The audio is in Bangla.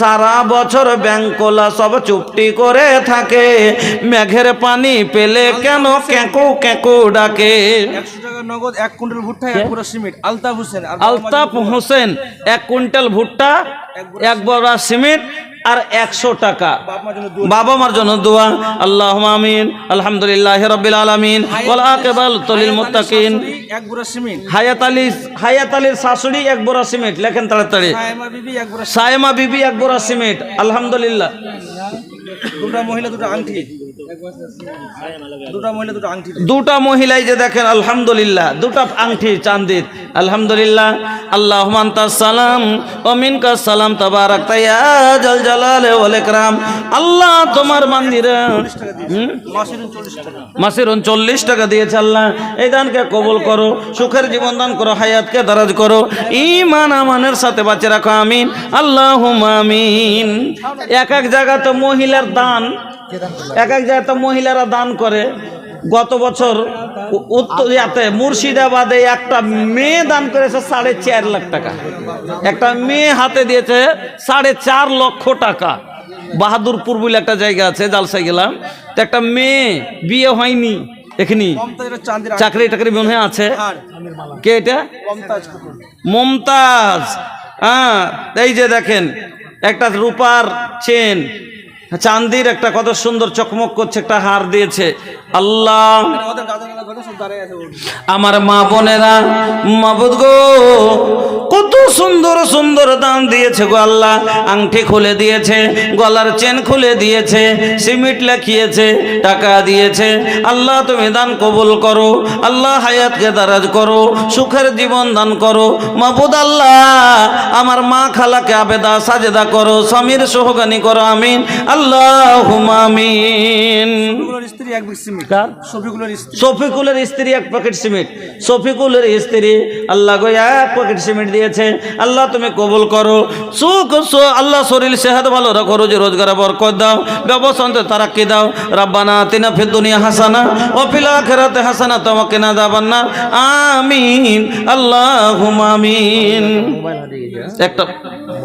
সারা বছর ব্যাংকোলা সব চুপটি করে থাকে। মেঘের পানি পেলে কেন কেঁকো কেঁকো ডাকে। নগদ এক কুইন্টাল ভুট্টা এক সিমেন্ট। আলতাফ হোসেন আলতাফ হোসেন এক কুইন্টাল ভুট্টা এক বড়া সিমেন্ট আর একশো টাকা। বাবা মার জন্য দোয়া। আল্লাহ। আমিন। আলহামদুলিল্লাহ রবিল আলমিন। মুত্তাকিন। হায়াত আলী হায়াত আলীর শাশুড়ি এক সিমেন্ট লেখেন তাড়াতাড়ি। সায়মা বিবি এক সিমেন্ট আলহামদুলিল্লাহ। দুটা মহিলা দুটো আংটি। দুটা মহিলাই যে দেখেন, আলহামদুলিল্লাহ, দুটা আংটি চান্দির। আলহামদুলিল্লাহ আল্লাহ সালাম অমিন কা সালাম তাবারাক তাইয়া জল জালাল ওয়াল ইকরাম। আল্লাহ তোমার মন্দিরে হুম? মাসিরুন চল্লিশ টাকা মাসের দিয়েছে আল্লাহ। এই দানকে কবুল করো, সুখের জীবন দান করো, হায়াতকে দারাজ করো। ইমান আমানের সাথে বাঁচে রাখো, আমিন। আল্লাহ আমিন। এক এক জায়গাতে মহিলার দান এক এক জায়গায় তো মহিলারা দান করে। গত বছর উত্তর ইয়াতে, মুর্শিদাবাদে একটা মেয়ে দান করেছে সাড়ে চার লাখ টাকা। একটা মেয়ে হাতে দিয়েছে সাড়ে চার লক্ষ টাকা। বাহাদুরপুর বলে একটা জায়গা আছে, জালসায় গেলাম। তো একটা মেয়ে বিয়ে হয়নি এখানে। চাকরি টাকরি মনে আছে। কে এটা? মমতাজ। হ্যাঁ এই যে দেখেন, একটা রূপার চেন চান্দির একটা কত সুন্দর চকমক করছে, একটা হার দিয়েছে। আল্লাহ। আমার মা বোনেরা, মাবুদ গো, কত সুন্দর সুন্দর দান দিয়েছে গো আল্লাহ। আংটি খুলে দিয়েছে, গলার চেন খুলে দিয়েছে সিমেন্ট লাখিয়েছে, টাকা দিয়েছে। আল্লাহ, তুমি দান কবুল করো। আল্লাহ, হায়াতকে দারাজ করো, সুখের জীবন দান করো। মাবুদ আল্লাহ, আমার মা খালাকে আবেদা সাজেদা করো, স্বামীর সোহগানি করো, আমিন। আল্লাহ আমিন। শফিকুলের স্ত্রী এক প্যাকেট সিমেন্ট। শফিকুলের স্ত্রী। আল্লাহ গো এক প্যাকেট সিমেন্ট দিয়েছে। আল্লাহ তুমি কবুল করো। সুখ সু- আল্লাহ শরীর সেহাত ভালো রাখো রোজি রোজগারে বরকত দাও। ব্যবসাতে তারাক্কি দাও। রাব্বানা তিনা ফিদ দুনিয়া হাসানা ও ফিল আখিরাতে হাসানা তোমাকে না দাবান না। আমিন। আল্লাহুম আমিন। একটা